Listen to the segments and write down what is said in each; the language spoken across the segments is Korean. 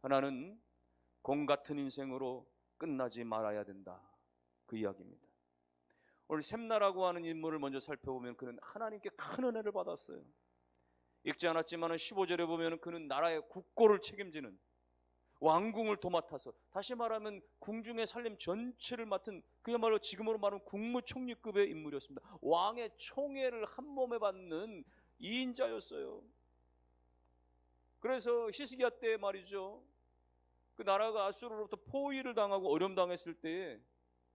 하나는 공 같은 인생으로 끝나지 말아야 된다. 그 이야기입니다. 오늘 샘나라고 하는 인물을 먼저 살펴보면 그는 하나님께 큰 은혜를 받았어요. 읽지 않았지만 15절에 보면 그는 나라의 국고를 책임지는 왕궁을 도맡아서 다시 말하면 궁중의 살림 전체를 맡은 그야말로 지금으로 말하면 국무총리급의 인물이었습니다. 왕의 총애를 한 몸에 받는 이인자였어요. 그래서 히스기야 때 말이죠. 그 나라가 아수르로부터 포위를 당하고 어려움 당했을 때에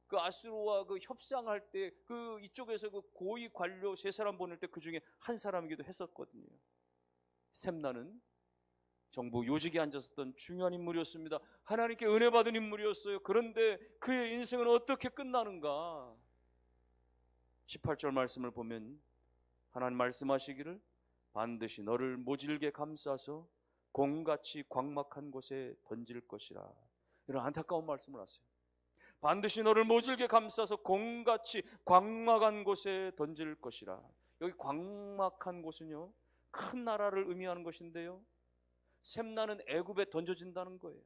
그 아수르와 그 협상할 때 그 이쪽에서 그 고위 관료 세 사람 보낼 때 그 중에 한 사람이기도 했었거든요. 셈나는 정부 요직에 앉았었던 중요한 인물이었습니다. 하나님께 은혜 받은 인물이었어요. 그런데 그의 인생은 어떻게 끝나는가? 18절 말씀을 보면 하나님 말씀하시기를 반드시 너를 모질게 감싸서 공같이 광막한 곳에 던질 것이라. 이런 안타까운 말씀을 하세요. 반드시 너를 모질게 감싸서 공같이 광막한 곳에 던질 것이라. 여기 광막한 곳은요. 큰 나라를 의미하는 것인데요. 샘나는 애굽에 던져진다는 거예요.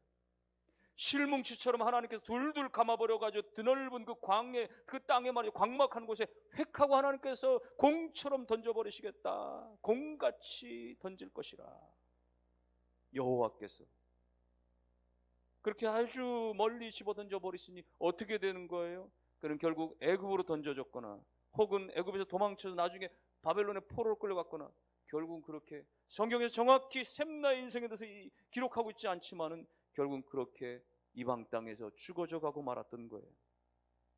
실뭉치처럼 하나님께서 둘둘 감아버려 가지고 드넓은 그 광에 그 땅에 말이죠 광막한 곳에 획하고 하나님께서 공처럼 던져 버리시겠다. 공같이 던질 것이라. 여호와께서 그렇게 아주 멀리 집어 던져 버리시니 어떻게 되는 거예요? 그는 결국 애굽으로 던져졌거나 혹은 애굽에서 도망쳐서 나중에 바벨론의 포로로 끌려갔거나 결국은 그렇게 성경에서 정확히 샘나의 인생에 대해서 기록하고 있지 않지만은 결국은 그렇게 이방 땅에서 죽어져 가고 말았던 거예요.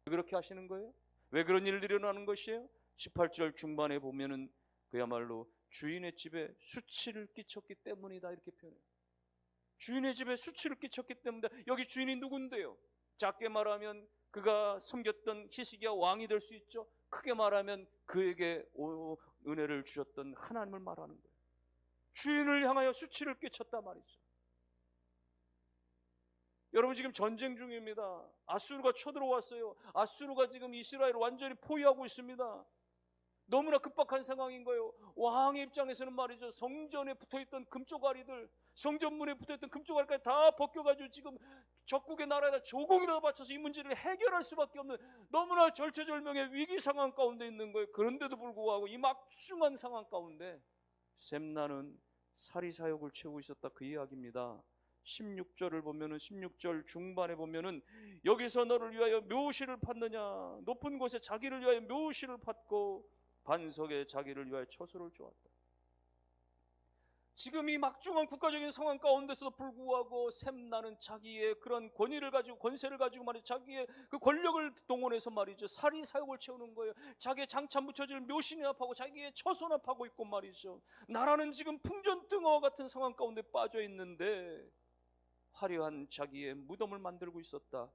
왜 그렇게 하시는 거예요? 왜 그런 일들이 일어나는 것이에요? 18절 중반에 보면은 그야말로 주인의 집에 수치를 끼쳤기 때문이다 이렇게 표현해요. 주인의 집에 수치를 끼쳤기 때문에 여기 주인이 누군데요? 작게 말하면 그가 섬겼던 히스기야 왕이 될 수 있죠. 크게 말하면 그에게 은혜를 주셨던 하나님을 말하는 거예요. 주인을 향하여 수치를 끼쳤다 말이죠. 여러분 지금 전쟁 중입니다. 아수르가 쳐들어왔어요. 아수르가 지금 이스라엘을 완전히 포위하고 있습니다. 너무나 급박한 상황인 거예요. 왕의 입장에서는 말이죠. 성전에 붙어있던 금쪽아리들, 성전문에 붙어있던 금쪽아리까지 다 벗겨가지고 지금 적국의 나라에다 조공이라도 바쳐서 이 문제를 해결할 수밖에 없는 너무나 절체절명의 위기 상황 가운데 있는 거예요. 그런데도 불구하고 이 막중한 상황 가운데 셈나는 사리사욕을 채우고 있었다 그 이야기입니다. 16절을 보면은 16절 중반에 보면은 여기서 너를 위하여 묘시를 팠느냐 높은 곳에 자기를 위하여 묘시를 팠고 반석에 자기를 위하여 처소를 주었다. 지금 이 막중한 국가적인 상황 가운데서도 불구하고 샘나는 자기의 그런 권위를 가지고 권세를 가지고 말이죠. 자기의 그 권력을 동원해서 말이죠. 살이 사욕을 채우는 거예요. 자기의 장참 붙여질 묘신이나 파고 자기의 처소나 파고 있고 말이죠. 나라는 지금 풍전등어와 같은 상황 가운데 빠져 있는데 화려한 자기의 무덤을 만들고 있었다.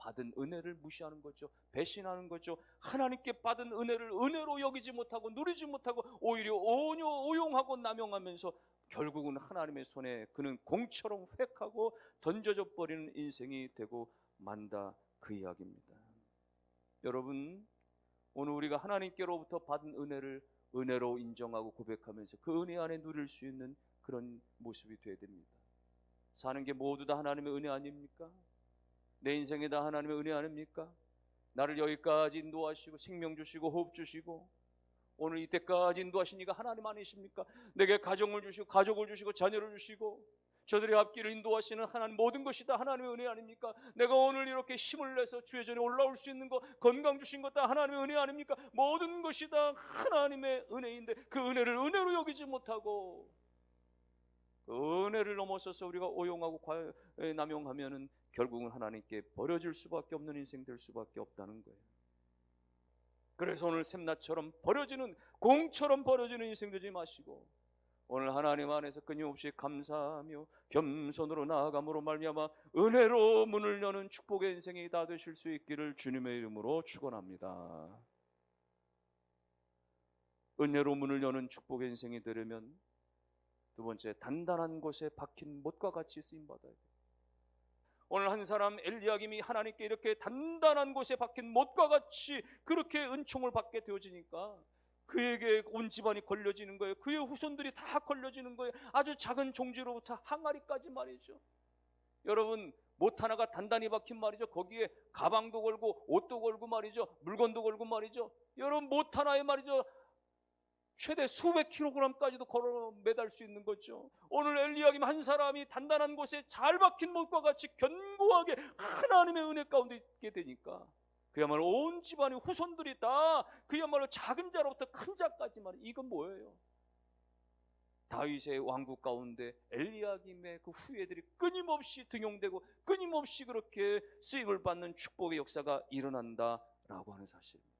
받은 은혜를 무시하는 거죠. 배신하는 거죠. 하나님께 받은 은혜를 은혜로 여기지 못하고 누리지 못하고 오히려 오뇨 오용하고 남용하면서 결국은 하나님의 손에 그는 공처럼 획하고 던져져 버리는 인생이 되고 만다 그 이야기입니다. 여러분 오늘 우리가 하나님께로부터 받은 은혜를 은혜로 인정하고 고백하면서 그 은혜 안에 누릴 수 있는 그런 모습이 되어야 됩니다. 사는 게 모두 다 하나님의 은혜 아닙니까? 내 인생에 다 하나님의 은혜 아닙니까? 나를 여기까지 인도하시고 생명 주시고 호흡 주시고 오늘 이때까지 인도하시니까 하나님 아니십니까? 내게 가정을 주시고 가족을 주시고 자녀를 주시고 저들의 앞길을 인도하시는 하나님 모든 것이 다 하나님의 은혜 아닙니까? 내가 오늘 이렇게 힘을 내서 주의 전에 올라올 수 있는 것 건강 주신 것 다 하나님의 은혜 아닙니까? 모든 것이 다 하나님의 은혜인데 그 은혜를 은혜로 여기지 못하고 그 은혜를 넘어서서 우리가 오용하고 남용하면은 결국은 하나님께 버려질 수밖에 없는 인생 될 수밖에 없다는 거예요. 그래서 오늘 샘나처럼 버려지는 공처럼 버려지는 인생 되지 마시고 오늘 하나님 안에서 끊임없이 감사하며 겸손으로 나아감으로 말미암아 은혜로 문을 여는 축복의 인생이 다 되실 수 있기를 주님의 이름으로 축원합니다. 은혜로 문을 여는 축복의 인생이 되려면 두 번째 단단한 곳에 박힌 못과 같이 쓰임 받아야 돼. 오늘 한 사람 엘리야김이 하나님께 이렇게 단단한 곳에 박힌 못과 같이 그렇게 은총을 받게 되어지니까 그에게 온 집안이 걸려지는 거예요. 그의 후손들이 다 걸려지는 거예요. 아주 작은 종지로부터 항아리까지 말이죠. 여러분 못 하나가 단단히 박힌 말이죠. 거기에 가방도 걸고 옷도 걸고 말이죠. 물건도 걸고 말이죠. 여러분 못 하나에 말이죠. 최대 수백 킬로그램까지도 걸어 매달 수 있는 거죠. 오늘 엘리야김 한 사람이 단단한 곳에 잘 박힌 못과 같이 견고하게 하나님의 은혜 가운데 있게 되니까 그야말로 온 집안의 후손들이 다 그야말로 작은 자로부터 큰 자까지 말이 이건 뭐예요? 다윗의 왕국 가운데 엘리야김의 그 후예들이 끊임없이 등용되고 끊임없이 그렇게 수익을 받는 축복의 역사가 일어난다라고 하는 사실입니다.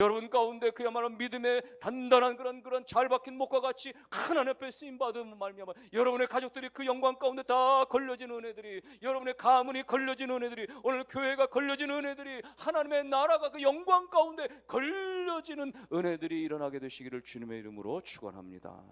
여러분 가운데 그야말로 믿음의 단단한 그런 그런 잘 박힌 목과 같이 하나님 앞에 쓰임 받은 말미암아 여러분의 가족들이 그 영광 가운데 다 걸려진 은혜들이 여러분의 가문이 걸려진 은혜들이 오늘 교회가 걸려진 은혜들이 하나님의 나라가 그 영광 가운데 걸려지는 은혜들이 일어나게 되시기를 주님의 이름으로 축원합니다.